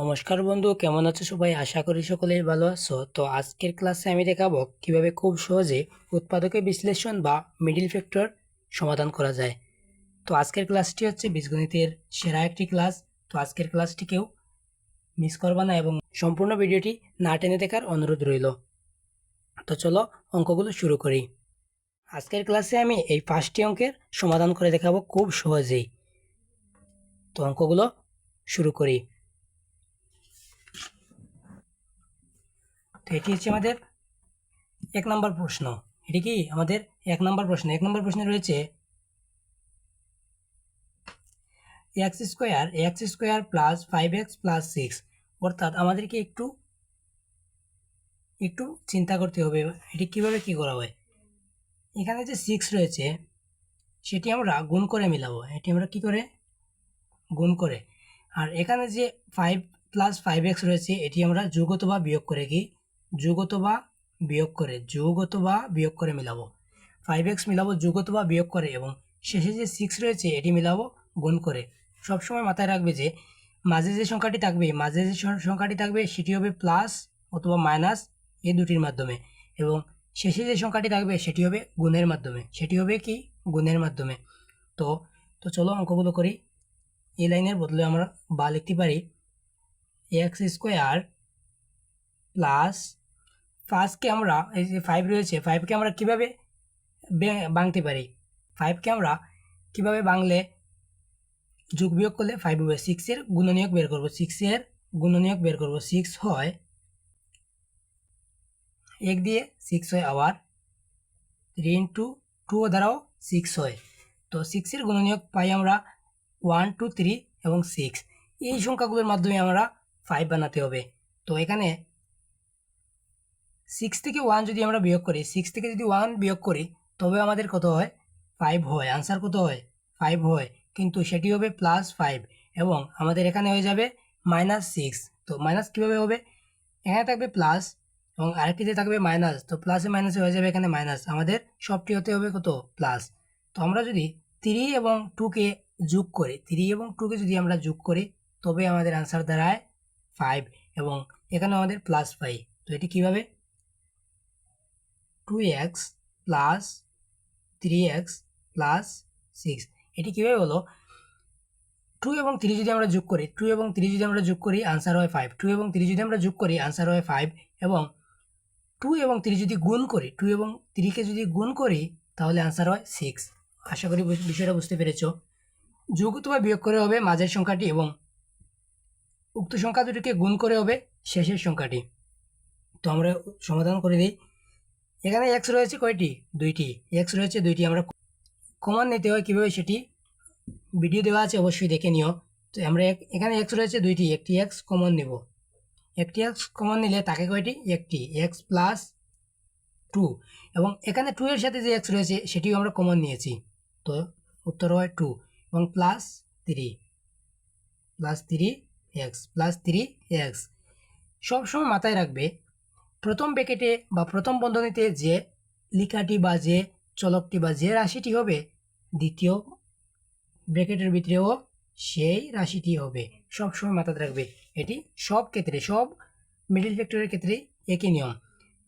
নমস্কার বন্ধু, কেমন আছো সবাই? আশা করি সকলেই ভালো আছো। তো আজকের ক্লাসে আমি দেখাবো কীভাবে খুব সহজে উৎপাদকের বিশ্লেষণ বা মিডিল ফ্যাক্টর সমাধান করা যায়। তো আজকের ক্লাসটি হচ্ছে বীজগণিতের সেরা একটি ক্লাস। তো আজকের ক্লাসটিকেও মিস করবা না এবং সম্পূর্ণ ভিডিওটি না টেনে দেখার অনুরোধ রইল। তো চলো অঙ্কগুলো শুরু করি। আজকের ক্লাসে আমি এই পাঁচটি অঙ্কের সমাধান করে দেখাবো খুব সহজেই। তো অঙ্কগুলো শুরু করি। তো এটি হচ্ছে আমাদের এক নম্বর প্রশ্ন। এটি কি? আমাদের এক নম্বর প্রশ্ন। এক নম্বর প্রশ্নে রয়েছে X square X square plus five X plus six অর্থাৎ আমাদেরকে একটু একটু চিন্তা করতে হবে। এটি কীভাবে কি করা হয়? এখানে যে সিক্স রয়েছে, সেটি আমরা গুণ করে মিলাবো। এটি আমরা কি করে? গুণ করে। আর এখানে যে ফাইভ প্লাস ফাইভ এক্স রয়েছে, এটি আমরা যোগ অথবা বিয়োগ করে কি? যোগ অথবা বিয়োগ করে, যোগ অথবা বিয়োগ করে মিলাবো। ফাইভ এক্স মিলাবো, যোগ বিয়োগ করে এবং শেষে যে সিক্স রয়েছে, এটি মিলাবো গুণ করে। সবসময় মাথায় রাখবে যে, মাঝে যে সংখ্যাটি থাকবে, মাঝে যে সংখ্যাটি থাকবে, সেটি হবে প্লাস অথবা মাইনাস এই দুটির মাধ্যমে এবং শেষে যে সংখ্যাটি থাকবে, সেটি হবে গুণের মাধ্যমে। সেটি হবে কি? গুণের মাধ্যমে। তো তো চলো অঙ্কগুলো করি। এই লাইনের বদলে আমরা বা লিখতে পারি এক্স স্কোয়ার প্লাস ফার্স্টকে আমরা, এই যে ফাইভ রয়েছে ফাইভকে আমরা কীভাবে বাংতে পারি? ফাইভকে আমরা কীভাবে বাংলে যোগ বিয়োগ করলে ফাইভ হবে? সিক্সের গুণনীয়ক বের করব। সিক্সের গুণনীয়ক বের করব। সিক্স হয় এক দিয়ে সিক্স হয় আবার থ্রি ইন্টু টু দ্বারাও সিক্স হয়। তো সিক্সের গুণনীয়ক পাই আমরা ওয়ান টু থ্রি এবং সিক্স এই সংখ্যাগুলোর মাধ্যমে আমরা ফাইভ বানাতে হবে। তো এখানে সিক্স থেকে ওয়ান যদি আমরা বিয়োগ করি সিক্স থেকে যদি ওয়ান বিয়োগ করি, তবে আমাদের কত হয়? ফাইভ হয়। আনসার কত হয়? ফাইভ হয়। কিন্তু সেটি হবে প্লাস ফাইভ এবং আমাদের এখানে হয়ে যাবে মাইনাস সিক্স তো মাইনাস কীভাবে হবে? এখানে থাকবে প্লাস এবং আরেকটিতে থাকবে মাইনাস তো প্লাসে মাইনাসে হয়ে যাবে এখানে মাইনাস আমাদের সবটি হতে হবে কত? প্লাস তো আমরা যদি থ্রি এবং টুকে যোগ করি থ্রি এবং টুকে যদি আমরা যোগ করি, তবে আমাদের আনসার দাঁড়ায় ফাইভ এবং এখানে আমাদের প্লাস ফাইভ তো এটি কীভাবে? Two X plus three X plus six এটি কীভাবে হলো? টু এবং থ্রি যদি আমরা যোগ করি টু এবং থ্রি যদি আমরা যোগ করি আনসার হয় ফাইভ টু এবং থ্রি যদি আমরা যোগ করি আনসার হয় ফাইভ এবং টু এবং থ্রি যদি গুণ করি টু এবং থ্রিকে যদি গুণ করি, তাহলে আনসার হয় সিক্স আশা করি বিষয়টা বুঝতে পেরেছ। যোগ অথবা বিয়োগ করে হবে মাঝের সংখ্যাটি এবং উক্ত সংখ্যা দুটিকে গুণ করে হবে শেষের সংখ্যাটি। তো আমরা সমাধান করে দিই। এখানে এক্স রয়েছে কয়টি? দুইটি। এক্স রয়েছে দুইটি। আমরা কমন নিতে হয় কীভাবে সেটি? ভিডিও দেওয়া আছে, অবশ্যই দেখে নিও। তো আমরা এখানে এক্স রয়েছে দুইটি। একটি এক্স কমন নেব। একটি এক্স কমন নিলে তাকে কয়টি? একটি। এক্স প্লাস টু এবং এখানে টু এর সাথে যে এক্স রয়েছে, সেটিও আমরা কমন নিয়েছি। তো উত্তর হয় টু এবং plus three plus three X plus three X সবসময় মাথায় রাখবে প্রথম ব্যাকেটে বা প্রথম বন্ধনীতে যে লিখাটি বা যে চলকটি বা যে রাশিটি হবে, দ্বিতীয় ব্র্যাকেটের ভিতরেও সেই রাশিটি হবে। সবসময় মাথায় রাখবে, এটি সব ক্ষেত্রে, সব মিডিল ফ্যাক্টরের ক্ষেত্রে একই নিয়ম।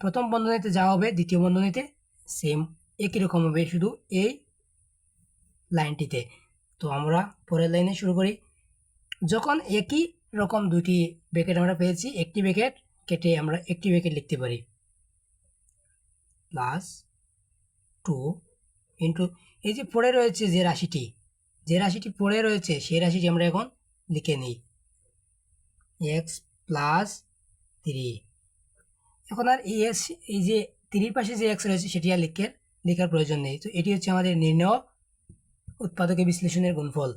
প্রথম বন্ধনীতে যা হবে, দ্বিতীয় বন্ধনীতে সেম একই রকম হবে, শুধু এই লাইনটিতে। তো আমরা পরের লাইনে শুরু করি। যখন একই রকম দুটি ব্র্যাকেট আমরা পেয়েছি, একটি ব্র্যাকেট কেটে আমরা একটি ব্র্যাকেট লিখতে পারি। প্লাস টু ইন্টু এই যে পড়ে রয়েছে যে রাশিটি যে রাশিটি পড়ে রয়েছে সেই রাশিটি আমরা এখন লিখে নিই। এক্স প্লাস থ্রি এখন আর এই এস এই যে থ্রির পাশে যে এক্স রয়েছে সেটি আর লিখে, লেখার প্রয়োজন নেই। তো এটি হচ্ছে আমাদের নির্ণয় উৎপাদকে বিশ্লেষণের গুণফল।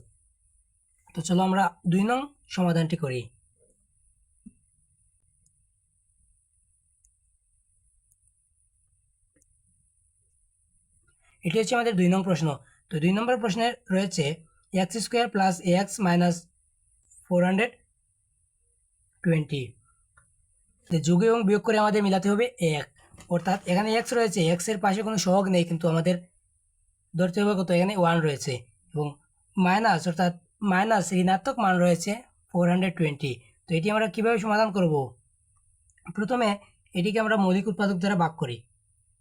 তো চলো আমরা দুই নং সমাধানটি করি। এটি হচ্ছে আমাদের দুই নং প্রশ্ন। তো দুই নম্বর প্রশ্নে রয়েছে X square plus X minus four hundred twenty যোগ এবং বিয়োগ করে আমাদের মিলাতে হবে এক। অর্থাৎ এখানে এক্স রয়েছে এক্সের পাশে কোনো সহগ নেই, কিন্তু আমাদের ধরতে হবে কত? এখানে ওয়ান রয়েছে। এবং মাইনাস অর্থাৎ মাইনাস ঋণাত্মক মান রয়েছে ফোর হান্ড্রেড টোয়েন্টি তো এটি আমরা কীভাবে সমাধান করব? প্রথমে এটিকে আমরা মৌলিক উৎপাদক দ্বারা ভাগ করি।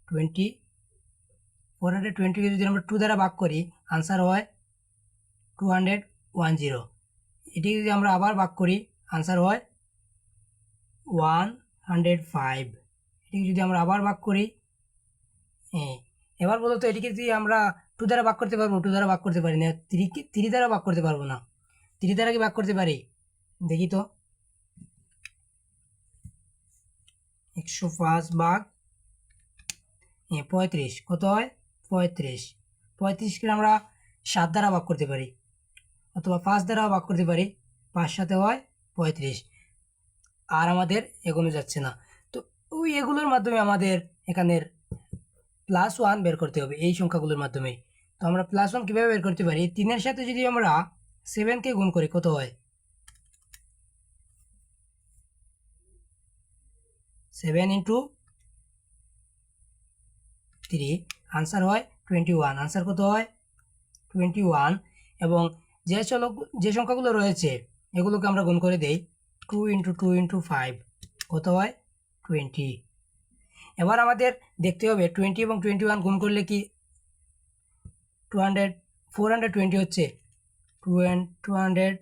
টোয়েন্টি ফোর হান্ড্রেড টোয়েন্টিকে যদি আমরা টু দ্বারা ভাগ করি আনসার হয় টু হান্ড্রেড ওয়ান জিরো এটিকে যদি আমরা আবার ভাগ করি আনসার হয় ওয়ান হান্ড্রেড ফাইভ এটিকে যদি আমরা আবার ভাগ করি হ্যাঁ এবার বলো তো এটিকে যদি আমরা টু দ্বারা ভাগ করতে পারব টু দ্বারা ভাগ করতে পারি না থ্রি থ্রি দ্বারা ভাগ করতে পারব না। থ্রি দ্বারা কি ভাগ করতে পারি? দেখি তো। একশো পাঁচ ভাগ হ্যাঁ পঁয়ত্রিশ। কত হয়? পঁয়ত্রিশ। পঁয়ত্রিশকে আমরা সাত দ্বারা ভাগ করতে পারি, অথবা পাঁচ দ্বারা ভাগ করতে পারি, পাঁচ সাথে হয় পঁয়ত্রিশ। আর আমাদের এগোনো যাচ্ছে না। তো ওই এগুলোর মাধ্যমে আমাদের এখানের প্লাস ওয়ান বের করতে হবে এই সংখ্যাগুলোর মাধ্যমে তো আমরা প্লাস ওয়ান কীভাবে বের করতে পারি? তিনের সাথে যদি আমরা সেভেনকে গুণ করি, কত হয়? সেভেন ইন্টু থ্রি আনসার হয় টোয়েন্টি ওয়ান আনসার কত হয়? টোয়েন্টি ওয়ান এবং যে চল যে সংখ্যাগুলো রয়েছে, এগুলোকে আমরা গুণ করে দেই two into two into five কত হয়? টোয়েন্টি এবার আমাদের দেখতে হবে টোয়েন্টি এবং টোয়েন্টি ওয়ান গুণ করলে কি? Two hundred four hundred twenty হচ্ছে। Two two hundred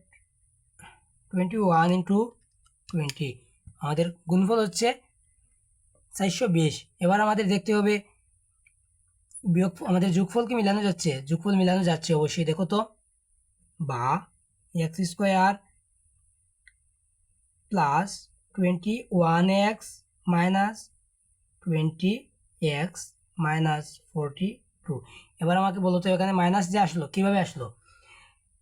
twenty one into twenty আমাদের গুণফল হচ্ছে চারশো বিশ। এবার আমাদের দেখতে হবে বিয়োগ আমাদের যোগফল কি মিলানো যাচ্ছে, যোগফল মিলানো যাচ্ছে অবশ্যই। দেখো তো, বা X square plus twenty one X minus twenty X minus forty two এবার আমাকে বলো তো, এখানে মাইনাস যে আসলো, কীভাবে আসলো?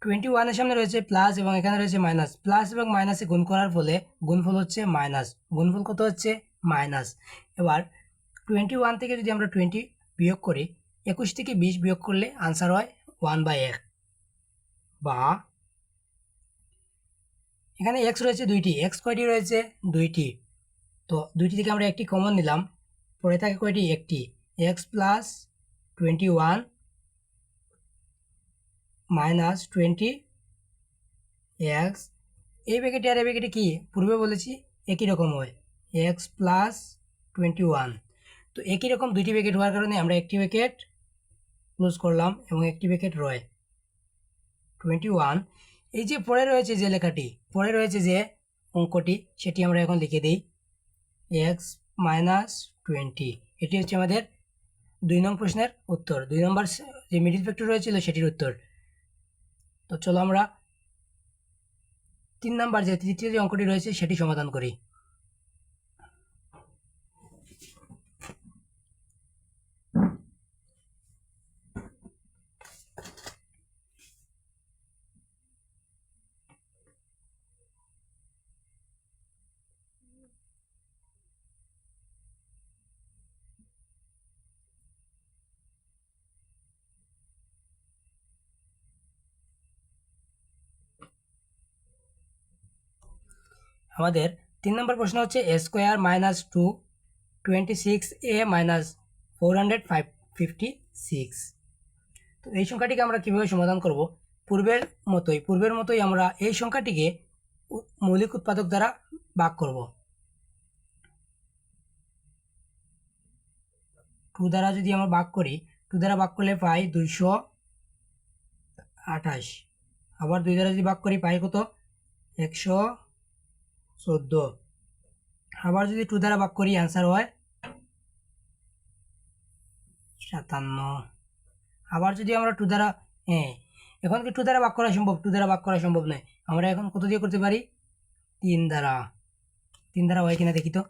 টোয়েন্টি ওয়ানের সামনে রয়েছে প্লাস এবং এখানে রয়েছে মাইনাস প্লাস এবং মাইনাসে গুণ করার ফলে গুণফল হচ্ছে মাইনাস গুণফল কত হচ্ছে? মাইনাস এবার টোয়েন্টি ওয়ান থেকে যদি আমরা টোয়েন্টি বিয়োগ করে একুশ থেকে বিশ বিয়োগ করলে আনসার হয় ওয়ান বাই এক। বা এখানে এক্স রয়েছে দুইটি এক্স কয়টি রয়েছে? দুইটি। তো দুইটি থেকে আমরা একটি কমন নিলাম পরে থাকে কয়টি? একটি। X plus twenty one minus twenty X এই প্যাকেটে আর এই প্যাকেটে কী? পূর্বে বলেছি একই রকম হয়। এক্স প্লাস টোয়েন্টি ওয়ান তো একই রকম দুইটি প্যাকেট হওয়ার কারণে আমরা একটি প্যাকেট ক্লোজ করলাম এবং একটি প্যাকেট রয় টোয়েন্টি ওয়ান এই যে পরে রয়েছে যে লেখাটি, পরে রয়েছে যে অঙ্কটি, সেটি আমরা এখন লিখে দিই। এক্স মাইনাস টোয়েন্টি এটি হচ্ছে আমাদের দুই নং প্রশ্নের উত্তর। দুই নম্বর যে মিডিল ফ্যাক্টর রয়েছিল, সেটির উত্তর। তো চলো আমরা তিন নাম্বার যে তৃতীয় যে অঙ্কটি রয়েছে, সেটি সমাধান করি। আমাদের তিন নম্বর প্রশ্ন হচ্ছে A square minus two twenty six A minus four hundred five fifty six তো এই সংখ্যাটিকে আমরা কীভাবে সমাধান করব? পূর্বের মতোই পূর্বের মতোই আমরা এই সংখ্যাটিকে মৌলিক উৎপাদক দ্বারা ভাগ করব। টু দ্বারা যদি আমরা ভাগ করি টু দ্বারা ভাগ করলে পাই দুইশো আঠাশ। আবার দুই দ্বারা যদি ভাগ করি, পাই কত? একশো চোদ্দ। আবার যদি টু দ্বারা ভাগ করি অ্যান্সার হয়, সাতান্ন। আবার যদি আমরা টু দ্বারা হ্যাঁ এখন কি টু দ্বারা ভাগ করা সম্ভব টু দ্বারা ভাগ করা সম্ভব নয় আমরা এখন কত দিয়ে করতে পারি? তিন দ্বারা তিন দ্বারা হয় কিনা দেখি তো।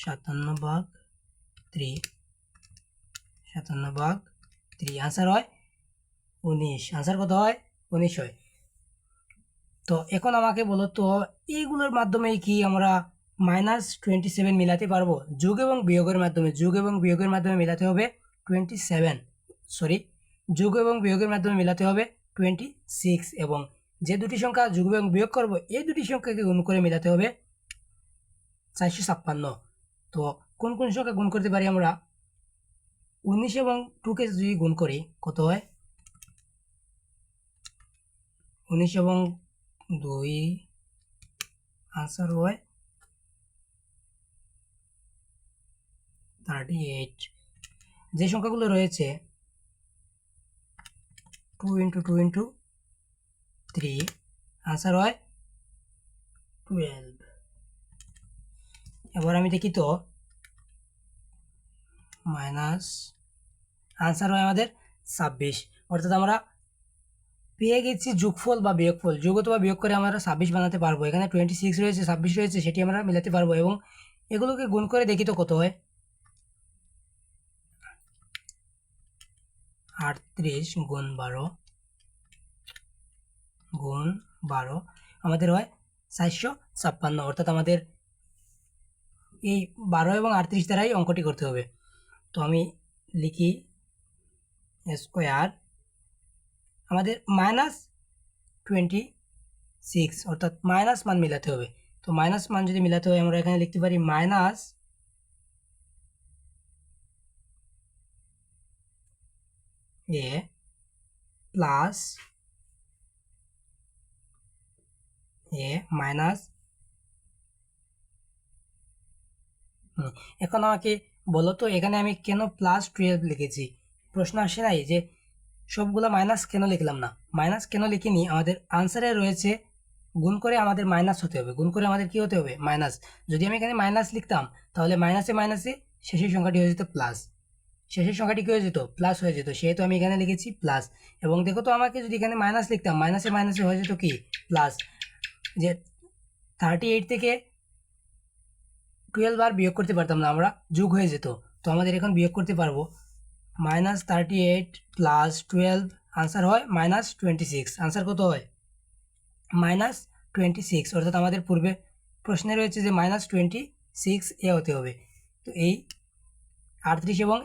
সাতান্ন ভাগ থ্রি সাতান্ন ভাগ থ্রি আনসার হয় উনিশ। আনসার কত হয়? উনিশ হয়। তো এখন আমাকে বলো তো, এইগুলোর মাধ্যমে কি আমরা মাইনাস টোয়েন্টি সেভেন মিলাতে পারব? যোগ এবং বিয়োগের মাধ্যমে, যোগ এবং বিয়োগের মাধ্যমে মেলাতে হবে টোয়েন্টি সেভেন সরি যোগ এবং বিয়োগের মাধ্যমে মেলাতে হবে টোয়েন্টি সিক্স এবং যে দুটি সংখ্যা যোগ এবং বিয়োগ করব, এই দুটি সংখ্যাকে গুণ করে মেলাতে হবে চারশো ছাপ্পান্ন। তো কোন কোন সংখ্যা গুণ করতে পারি আমরা? উনিশ এবং টুকে যদি গুণ করি, কত হয়? উনিশ এবং দুই আনসার হয়। থার্টি এইট যে সংখ্যাগুলো রয়েছে two into two into three answer হয় টুয়েলভ এবার আমি দেখি তো মাইনাস আনসার হয় আমাদের ছাব্বিশ। অর্থাৎ আমরা পেয়ে গেছি যোগফল বা বিয়োগফল। যোগ অথবা বিয়োগ করে আমরা ছাব্বিশ বানাতে পারব। এখানে টোয়েন্টি সিক্স রয়েছে, ছাব্বিশ রয়েছে, সেটি আমরা মিলাতে পারব এবং এগুলোকে গুণ করে দেখি তো কত হয়। আটত্রিশ গুণ বারো গুণ বারো আমাদের হয় চারশো ছাপ্পান্ন। অর্থাৎ আমাদের এই বারো এবং আটত্রিশ দ্বারাই অঙ্কটি করতে হবে। তো আমি লিখি স্কোয়ার আমাদের মাইনাস টোয়েন্টি সিক্স অর্থাৎ মাইনাস মান মিলাতে হবে। তো মাইনাস মান যদি মিলাতে হয়, আমরা এখানে লিখতে পারি minus A plus A minus এখন আমাকে বলো তো, এখানে আমি কেন প্লাস টুয়েলভ লিখেছি? প্রশ্ন আসে নাই যে সবগুলো মাইনাস কেন লিখলাম না? মাইনাস কেন লিখিনি? আমাদের আনসারে রয়েছে, গুণ করে আমাদের মাইনাস হতে হবে। গুণ করে আমাদের কি হতে হবে? মাইনাস যদি আমি এখানে মাইনাস লিখতাম, তাহলে মাইনাসে মাইনাসে শেষের সংখ্যাটি হয়ে যেত প্লাস শেষের সংখ্যাটি কি হয়ে যেত? প্লাস হয়ে যেত। সেহেতু আমি এখানে লিখেছি প্লাস এবং দেখো তো আমাকে যদি এখানে মাইনাস লিখতাম মাইনাসে মাইনাসে হয়ে যেত কি? প্লাস যে থার্টি এইট থেকে টুয়েলভ আর বিয়োগ করতে পারতাম না আমরা, যোগ হয়ে যেত। তো আমাদের এখন বিয়োগ করতে পারব। Minus thirty eight plus twelve, answer হয় মাইনাস টোয়েন্টি সিক্স। আনসার কত হয়? Minus twenty six. অর্থাৎ আমাদের পূর্বে প্রশ্নে রয়েছে যে মাইনাস টোয়েন্টি সিক্স এ হতে হবে। তো এই আটত্রিশ এবং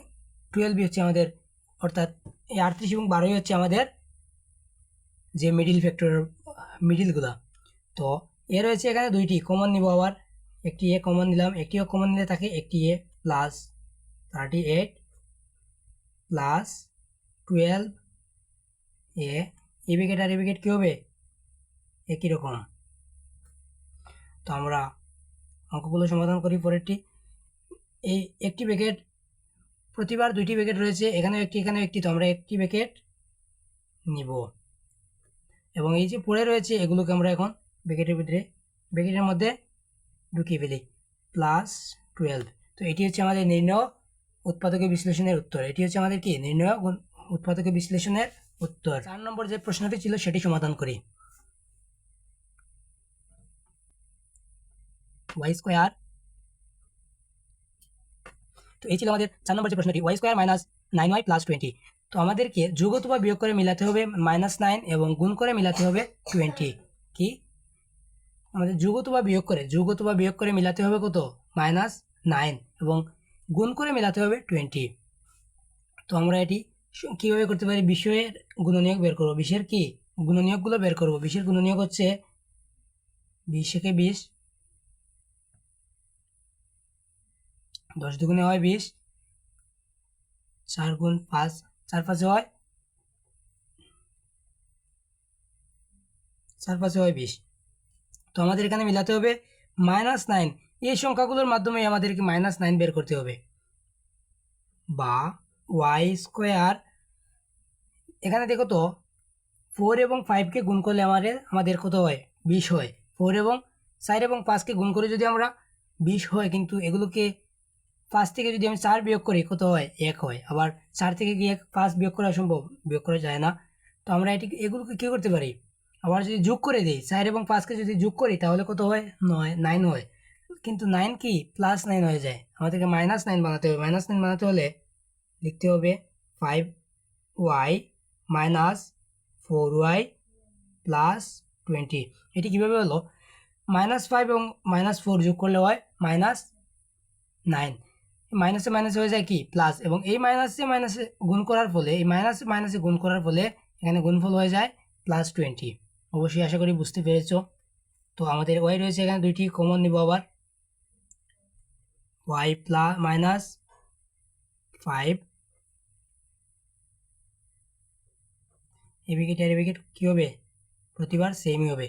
টুয়েলভই হচ্ছে আমাদের, অর্থাৎ এই আটত্রিশ এবং বারোই হচ্ছে আমাদের যে মিডিল ফ্যাক্টর মিডিলগুলা তো এ রয়েছে এখানে দুইটি কমন নিব আবার। একটি এ কমন নিলাম, একটিও কমন নিলে থাকে, একটি A plus thirty eight plus twelve A A bracket R A bracket কী হবে? একই রকম। তো আমরা অঙ্কগুলো সমাধান করি পরেরটি। এই একটি ব্যাকেট প্রতিবার দুইটি ব্যাকেট রয়েছে, এখানেও একটি এখানেও একটি, তো আমরা একটি ব্যাকেট নিব। এবং এই যে পড়ে রয়েছে, এগুলোকে আমরা এখন ব্যাকেটের ভিতরে ব্যাকেটের মধ্যে ঢুকিয়ে ফেলি। প্লাস টুয়েলভ তো এটি হচ্ছে আমাদের নির্ণয়। উৎপাদক বিশ্লেষণের উত্তর। এটি হচ্ছে আমাদের কি? নির্ণয় উৎপাদক বিশ্লেষণের উত্তর। চার নম্বর যে প্রশ্নটি ছিল, সেটি সমাধান করি। ওয়াই স্কোয়ার তো এই ছিল আমাদের চার নম্বর যে প্রশ্নটি। Y square minus nine Y plus twenty. তো আমাদেরকে যোগ অথবা বিয়োগ করে মিলাতে হবে মাইনাস নাইন এবং গুণ করে মিলাতে হবে টোয়েন্টি। কি? আমাদের যোগ অথবা বিয়োগ করে, যোগ বিয়োগ করে মিলাতে হবে কত? মাইনাস নাইন এবং গুণ করে মেলাতে হবে টোয়েন্টি তো আমরা এটি কীভাবে করতে পারি? বিষয়ের গুণনীয়ক বের করব। বিশের কি? গুণনীয়কগুলো বের করব। বিশের গুণনীয়ক হচ্ছে বিশ থেকে বিশ, দশ দুগুণে হয় বিশ, চার গুণ পাঁচ, চার পাঁচে হয় চার পাঁচে হয় বিশ। তো আমাদের এখানে মিলাতে হবে মাইনাস নাইন। এই সংখ্যাগুলোর মাধ্যমে আমাদেরকে মাইনাস নাইন বের করতে হবে। বা ওয়াই স্কোয়ার এখানে দেখো তো ফোর এবং ফাইভকে গুণ করলে আমাদের আমাদের কত হয়? বিশ হয়। ফোর এবং চার এবং পাঁচকে গুণ করে যদি আমরা বিশ হয়, কিন্তু এগুলোকে পাঁচ থেকে যদি আমি চার বিয়োগ করি, কত হয়? এক হয়। আবার চার থেকে কি এক? পাঁচ বিয়োগ করা সম্ভব? বিয়োগ করা যায় না। তো আমরা এটি, এগুলোকে কী করতে পারি? আবার যদি যোগ করে দিই, চার এবং পাঁচকে যদি যোগ করি, তাহলে কত হয়? নয় নাইন হয়। কিন্তু নাইন কি? প্লাস নাইন হয়ে যায়। আমাদেরকে মাইনাস নাইন বানাতে হবে। মাইনাস নাইন বানাতে হলে লিখতে হবে five Y minus four Y plus twenty এটি কীভাবে হলো? মাইনাস ফাইভ এবং মাইনাস ফোর যোগ করলে হয় মাইনাস নাইন মাইনাসে মাইনাসে হয়ে যায় কি? প্লাস এবং এই মাইনাসে মাইনাসে গুণ করার ফলে, এই মাইনাসে মাইনাসে গুণ করার ফলে এখানে গুণফল হয়ে যায় প্লাস টোয়েন্টি অবশ্যই আশা করি বুঝতে পেরেছ। তো আমাদের ওয়াই রয়েছে এখানে দুইটি। কমন নিব আবার। ওয়াই প্লাস মাইনাস ফাইভ আর উইকেট কী হবে? প্রতিবার সেমই হবে।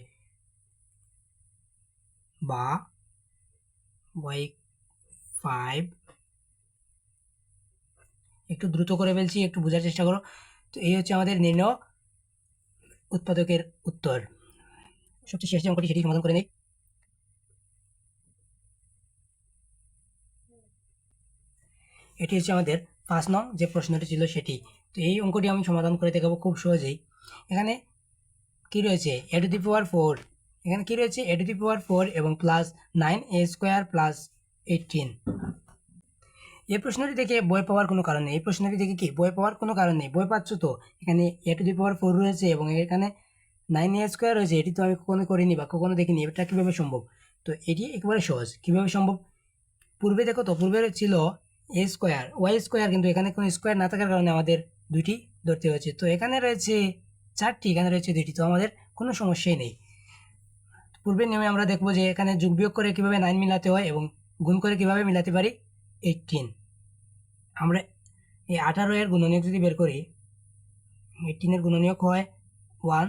বা ওয়াই ফাইভ একটু দ্রুত করে ফেলছি, একটু বোঝার চেষ্টা করো। তো এই হচ্ছে আমাদের নির্ণয় উৎপাদকের উত্তর। সবচেয়ে শেষ যে অঙ্কটি সেটি সমাধান করে নেই। এটি হচ্ছে আমাদের পাঁচ নং যে প্রশ্নটি ছিল সেটি। তো এই অঙ্কটি আমি সমাধান করে দেখাবো খুব সহজেই। এখানে কি রয়েছে? এ টু দি পাওয়ার ফোর এখানে কি রয়েছে? A to the power four এবং plus nine A square plus eighteen এই প্রশ্নটি থেকে বই পাওয়ার কোনো কারণ নেই। এই প্রশ্নটি থেকে কি? বই পাওয়ার কোনো কারণ নেই। বই পাচ্ছ তো? এখানে এ টু দি পাওয়ার ফোর রয়েছে এবং এখানে নাইন এ স্কোয়ার রয়েছে। এটি তো আমি কখনো করিনি বা কখনো দেখিনি। এটা কীভাবে সম্ভব? তো এটি একেবারে সহজ। কীভাবে সম্ভব? পূর্বে দেখো তো পূর্বে ছিল এ স্কোয়ার ওয়াই স্কোয়ার কিন্তু এখানে কোনো স্কোয়ার না থাকার কারণে আমাদের দুইটি ধরতে হয়েছে। তো এখানে রয়েছে চারটি, এখানে রয়েছে দুইটি, তো আমাদের কোনো সমস্যাই নেই। পূর্বের নিয়মে আমরা দেখব যে এখানে যোগ বিয়োগ করে কীভাবে নাইন মিলাতে হয় এবং গুণ করে কীভাবে মিলাতে পারি? এইটিন আমরা এই আঠারো এর গুণনীয়ক যদি বের করি এইটিনের গুণনীয়ক হয় ওয়ান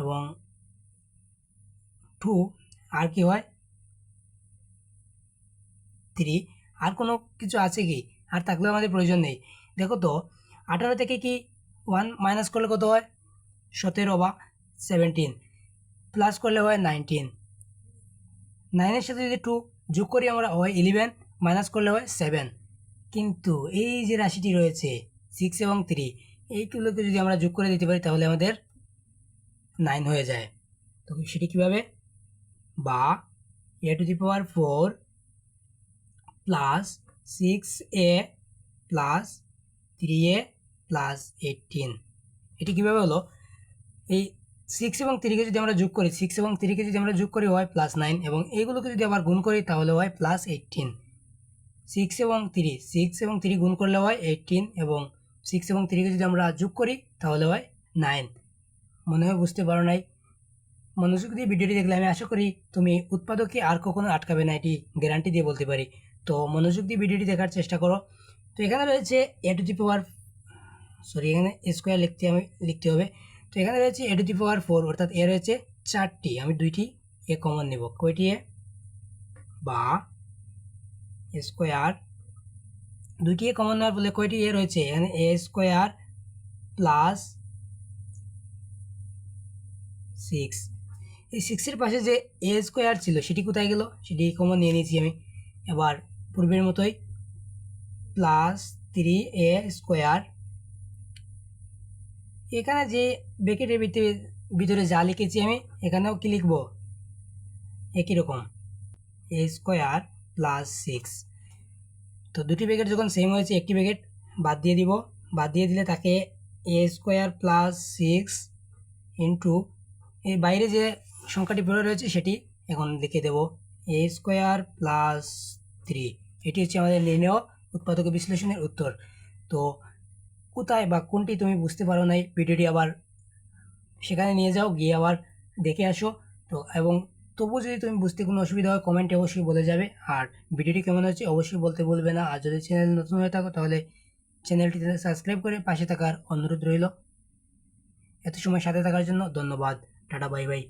এবং টু আর কি হয়? থ্রি আর কোনো কিছু আছে কি? আর থাকলেও আমাদের প্রয়োজন নেই। দেখো তো, আঠারো থেকে কি ওয়ান মাইনাস করলে কত হয়? সতেরো বা সেভেন্টিন প্লাস করলে হয় নাইনটিন নাইনের সাথে যদি টু যোগ করি আমরা হয় ইলেভেন মাইনাস করলে হয় সেভেন কিন্তু এই যে রাশিটি রয়েছে সিক্স এবং থ্রি এইগুলোকে যদি আমরা যোগ করে দিতে পারি তাহলে আমাদের নাইন হয়ে যায়। তো সেটি কীভাবে? বা A to the power four plus six A plus three A plus eighteen এটি কীভাবে হলো? এই সিক্স এবং থ্রিকে যদি আমরা যোগ করি সিক্স এবং থ্রিকে যদি আমরা যোগ করি হয় প্লাস নাইন এবং এইগুলোকে যদি আবার গুণ করি, তাহলে হয় প্লাস এইটিন সিক্স এবং থ্রি সিক্স এবং থ্রি গুণ করলে হয় এইটিন এবং সিক্স এবং থ্রিকে যদি আমরা যোগ করি, তাহলে হয় নাইন মনে হয় বুঝতে পারো নাই? মনোযোগ দিয়ে ভিডিওটি দেখলে আমি আশা করি তুমি উৎপাদককে আর কখনো আটকাবে না, এটি গ্যারান্টি দিয়ে বলতে পারি। তো মনোযোগ দিয়ে ভিডিওটি দেখার চেষ্টা করো। তো এখানে রয়েছে A to the power sorry এখানে স্কোয়ার লিখতে আমি লিখতে হবে। তো এখানে রয়েছে এ টু দি পাওয়ার ফোর অর্থাৎ এ রয়েছে চারটি। আমি দুইটি এ কমন নেব। কয়টি এ বা স্কোয়ার দুইটি এ কমন নেওয়ার ফলে কয়টি এ রয়েছে? এখানে এ স্কোয়ার প্লাস সিক্স এই সিক্সের পাশে যে এ স্কোয়ার ছিল, সেটি কোথায় গেল? সেটি কমন নিয়ে নিয়েছি আমি। এবার পূর্বের মতোই প্লাস থ্রি এ স্কোয়ার এখানে যে ব্যাকেটের ভিতরে ভিতরে যা লিখেছি আমি, এখানেও কি লিখব? একই রকম। এ স্কোয়ার প্লাস সিক্স তো দুটি ব্যাকেট যখন সেম হয়েছে, একটি ব্যাকেট বাদ দিয়ে দিব। বাদ দিয়ে দিলে তাকে A square plus six into এর বাইরে যে সংখ্যাটি পড়ে রয়েছে সেটি এখন লিখে দেব। এ স্কোয়ার প্লাস থ্রি এটি হচ্ছে আমাদের নির্ণয় উৎপাদক বিশ্লেষণের উত্তর। তো কোথায় বা কোনটি তুমি বুঝতে পারো নাই, ভিডিওটি আবার সেখানে নিয়ে যাও, গিয়ে আবার দেখে আসো। তো এবং তবুও যদি তুমি বুঝতে কোনো অসুবিধা হয় কমেন্টে অবশ্যই বলে যাবে। আর ভিডিওটি কেমন হচ্ছে অবশ্যই বলতে বলবে না। আর যদি চ্যানেল নতুন হয়ে থাকো, তাহলে চ্যানেলটিতে সাবস্ক্রাইব করে পাশে থাকার অনুরোধ রইল। এত সময় সাথে থাকার জন্য ধন্যবাদ। Tata bye bye